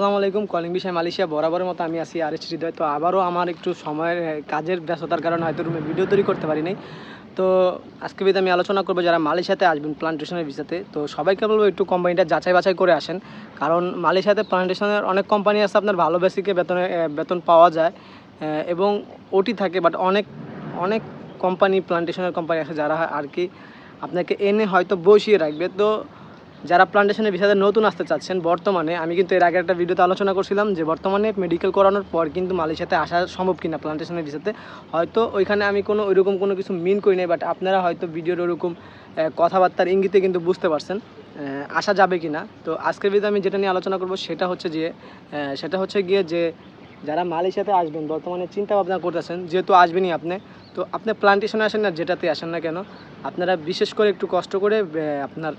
আসসালামু আলাইকুম কলিং বিষয় মালয়েশিয়া বরাবরের মতো আমি আছি আর হৃদয়। তো আবারও আমার একটু সময়ের কাজের ব্যস্ততার কারণে হয়তো রুমে ভিডিও তৈরি করতে পারি নাই। তো আজকে ভিডিওতে আমি আলোচনা করব যারা মালয়েশিয়াতে আসবেন প্লান্টেশনের ভিসাতে তো সবাইকে বলব একটু কোম্পানিটা যাচাই বাছাই করে আসেন। কারণ মালয়েশিয়াতে প্লান্টেশনের অনেক কোম্পানি আছে আপনার ভালো বেসিকে বেতনে বেতন পাওয়া যায়। এবং ওটি থাকে বাট অনেক অনেক কোম্পানি প্লান্টেশনের কোম্পানি আছে যারা আর কি আপনাকে এনে হয়তো বসিয়ে রাখবে। তো যারা প্লান্টেশনের বিষয়ে নতুন আসতে চাচ্ছেন, বর্তমানে আমি কিন্তু এর আগে একটা ভিডিওতে আলোচনা করছিলাম যে বর্তমানে মেডিকেল করানোর পর কিন্তু মালয়েশিয়াতে আসা সম্ভব কিনা প্লান্টেশনের বিষয়তে হয়তো ওইখানে আমি কোনো, ওইরকম কোনো কিছু মিন করি নাই বাট আপনারা হয়তো ভিডিওর ওরকম কথাবার্তার ইঙ্গিতে কিন্তু বুঝতে পারছেন আসা যাবে কিনা। তো আজকের ভিডিওতে আমি যেটা নিয়ে আলোচনা করব সেটা হচ্ছে যে সেটা হচ্ছে গিয়ে যে যারা মালয়েশিয়াতে আসবেন, বর্তমানে চিন্তা ভাবনা করতেছেন, যেহেতু আসবেনই আপনি, তো আপনি প্লান্টেশনে আসেন না, যেটাতে আসেন না কেন, আপনারা বিশেষ করে একটু কষ্ট করে আপনার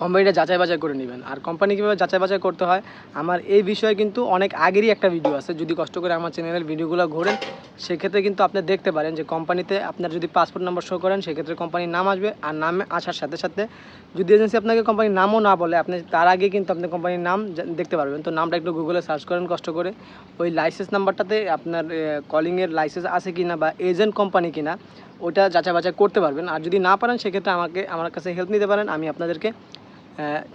কোম্পানিটা যাচাই বাছাই করে নেবেন। আর কোম্পানি কীভাবে যাচাই বাছাই করতে হয়, আমার এই বিষয়ে কিন্তু অনেক আগেরই একটা ভিডিও আছে। যদি কষ্ট করে আমার চ্যানেলের ভিডিওগুলো ঘোরেন, সেক্ষেত্রে কিন্তু আপনি দেখতে পারেন যে কোম্পানিতে আপনার যদি পাসপোর্ট নাম্বার শো করেন, সেক্ষেত্রে কোম্পানির নাম আসবে। আর নামে আসার সাথে সাথে যদি এজেন্সি আপনাকে কোম্পানির নামও না বলে, আপনি তার আগে কিন্তু আপনি কোম্পানির নাম দেখতে পারবেন। তো নামটা একটু গুগলে সার্চ করেন কষ্ট করে। ওই লাইসেন্স নাম্বারটাতে আপনার কলিংয়ের লাইসেন্স আছে কিনা বা এজেন্ট কোম্পানি কিনা, ওটা যাচাই বাছাই করতে পারবেন। আর যদি না পারেন, সেক্ষেত্রে আমাকে, আমার কাছে হেল্প নিতে পারেন। আমি আপনাদেরকে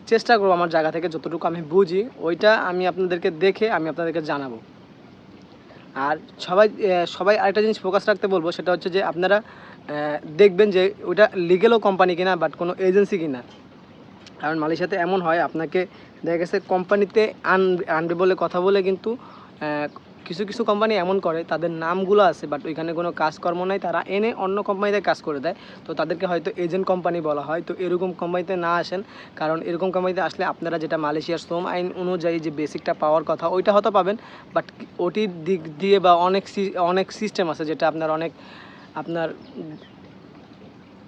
চেষ্টা করব আমার জায়গা থেকে যতটুকু আমি বুঝি, ওইটা আমি আপনাদেরকে দেখে আমি আপনাদেরকে জানাব। আর সবাই সবাই আরেকটা জিনিস ফোকাস রাখতে বলব, সেটা হচ্ছে যে আপনারা দেখবেন যে ওইটা লিগেলও কোম্পানি কিনা বাট কোনো এজেন্সি কিনা। কারণ মালয়েশিয়াতে এমন হয়, আপনাকে দেখা গেছে কোম্পানিতে আন আনবে বলে কথা বলে কিন্তু কিছু কিছু কোম্পানি এমন করে, তাদের নামগুলো আছে বাট ওইখানে কোনো কাজকর্ম নাই, তারা এনে অন্য কোম্পানিতে কাজ করে দেয়। তো তাদেরকে হয়তো এজেন্ট কোম্পানি বলা হয়। তো এরকম কোম্পানিতে না আসেন, কারণ এরকম কোম্পানিতে আসলে আপনারা যেটা মালয়েশিয়ার শ্রম আইন অনুযায়ী যে বেসিকটা পাওয়ার কথা, ওইটা হয়তো পাবেন বাট ওটির দিক দিয়ে বা অনেক অনেক সিস্টেম আছে, যেটা আপনার অনেক, আপনার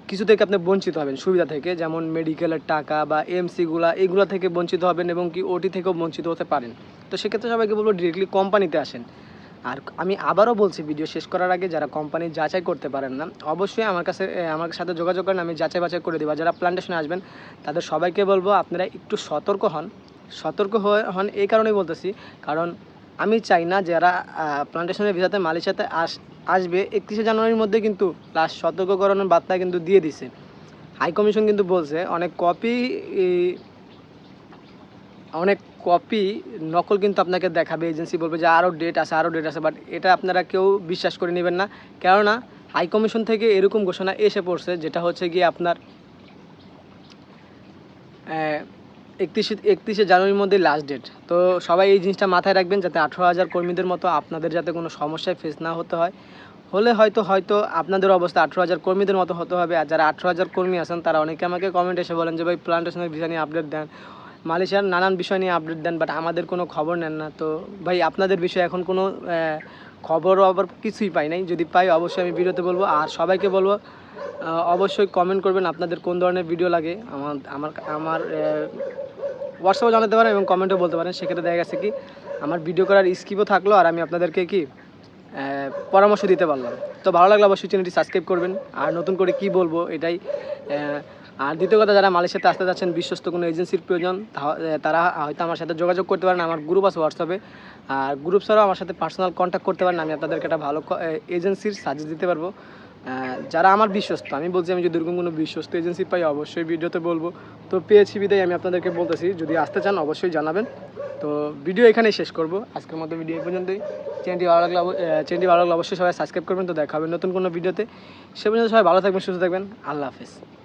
কিছু থেকে আপনি বঞ্চিত হবেন, সুবিধা থেকে, যেমন মেডিকেলের টাকা বা এমসিগুলা এগুলো থেকে বঞ্চিত হবেন এবং কি ওটি থেকেও বঞ্চিত হতে পারেন। তো সেক্ষেত্রে সবাইকে বলব ডিরেক্টলি কোম্পানিতে আসেন। আর আমি আবারও বলছি ভিডিও শেষ করার আগে যারা কোম্পানি যাচাই করতে পারেন না, অবশ্যই আমার কাছে আমার সাথে যোগাযোগ করেন, আমি যাচাই বাছাই করে দেবো। যারা প্লান্টেশনে আসবেন, তাদের সবাইকে বলব, আপনারা একটু সতর্ক হন। সতর্ক হন, এই কারণেই বলতেছি, কারণ আমি চাই না যারা প্লান্টেশনের ভিসাতে মালয়েশিয়াতে আস, আসবে, একত্রিশে জানুয়ারির মধ্যে কিন্তু লাস্ট সতর্ককরণের বার্তা কিন্তু দিয়ে দিছে। হাই কমিশন কিন্তু বলছে, অনেক কপি অনেক কপি নকল কিন্তু আপনাকে দেখাবে এজেন্সি বলবে যে আরও ডেট আছে আরও ডেট আছে বাট এটা আপনারা কেউ বিশ্বাস করে নেবেন না। কেননা হাই কমিশন থেকে এরকম ঘোষণা এসে পড়ছে, যেটা হচ্ছে গিয়ে আপনার একত্রিশে একত্রিশে জানুয়ারির মধ্যে লাস্ট ডেট তো সবাই এই জিনিসটা মাথায় রাখবেন যাতে আঠেরো হাজার কর্মীদের মতো আপনাদের যাতে কোনো সমস্যায় ফেস না হতে হয়। হলে হয়তো হয়তো আপনাদের অবস্থা আঠেরো হাজার কর্মীদের মতো হতে হবে আর যারা আঠেরো হাজার কর্মী আছেন, তারা অনেকে আমাকে কমেন্ট এসে বলেন যে, ভাই প্লান্টেশনের বিষয় নিয়ে আপডেট দেন। মালয়েশিয়ার নানান বিষয় নিয়ে আপডেট দেন বাট আমাদের কোনো খবর নেন না। তো ভাই, আপনাদের বিষয়ে এখন কোনো খবর আবার কিছুই পাই নাই। যদি পাই, অবশ্যই আমি ভিডিওতে বলব। আর সবাইকে বলব অবশ্যই কমেন্ট করবেন আপনাদের কোন ধরনের ভিডিও লাগে। আমার আমার আমার হোয়াটসঅ্যাপে জানাতে পারেন এবং কমেন্টও বলতে পারেন। সেক্ষেত্রে দেখা গেছে কি, আমার ভিডিও করার স্কিপও থাকল আর আমি আপনাদেরকে কি পরামর্শ দিতে পারলাম। তো ভালো লাগলে অবশ্যই চ্যানেলটি সাবস্ক্রাইব করবেন। আর নতুন করে কি বলব, এটাই আর দ্বিতীয় কথা, যারা মালয়েশিয়াতে আসতে যাচ্ছেন, বিশ্বস্ত কোনো এজেন্সির প্রয়োজন তারা হয়তো আমার সাথে যোগাযোগ করতে পারেন। আমার গ্রুপ আছে হোয়াটসঅ্যাপে আর গ্রুপ ছাড়াও আমার সাথে পার্সোনাল কন্ট্যাক্ট করতে পারেন। আমি আপনাদেরকে একটা ভালো এজেন্সির সাজেস্ট দিতে পারব। যারা আমার বিশ্বস্ত, আমি বলছি আমি যদি এরকম কোনো বিশ্বস্ত এজেন্সি পাই, অবশ্যই ভিডিওতে বলব। তো পেয়েছি বিদায়, আমি আপনাদেরকে বলতেছি, যদি আসতে চান অবশ্যই জানাবেন। তো ভিডিও এখানেই শেষ করব। আজকের মতো ভিডিও এ পর্যন্তই। চ্যানেলটি ভালো লাগলে চ্যানেলটি ভালো লাগলে অবশ্যই সবাই সাবস্ক্রাইব করবেন। তো দেখা হবে নতুন কোনো ভিডিওতে। সে পর্যন্ত সবাই ভালো থাকবেন, সুস্থ থাকবেন। আল্লাহ হাফেজ।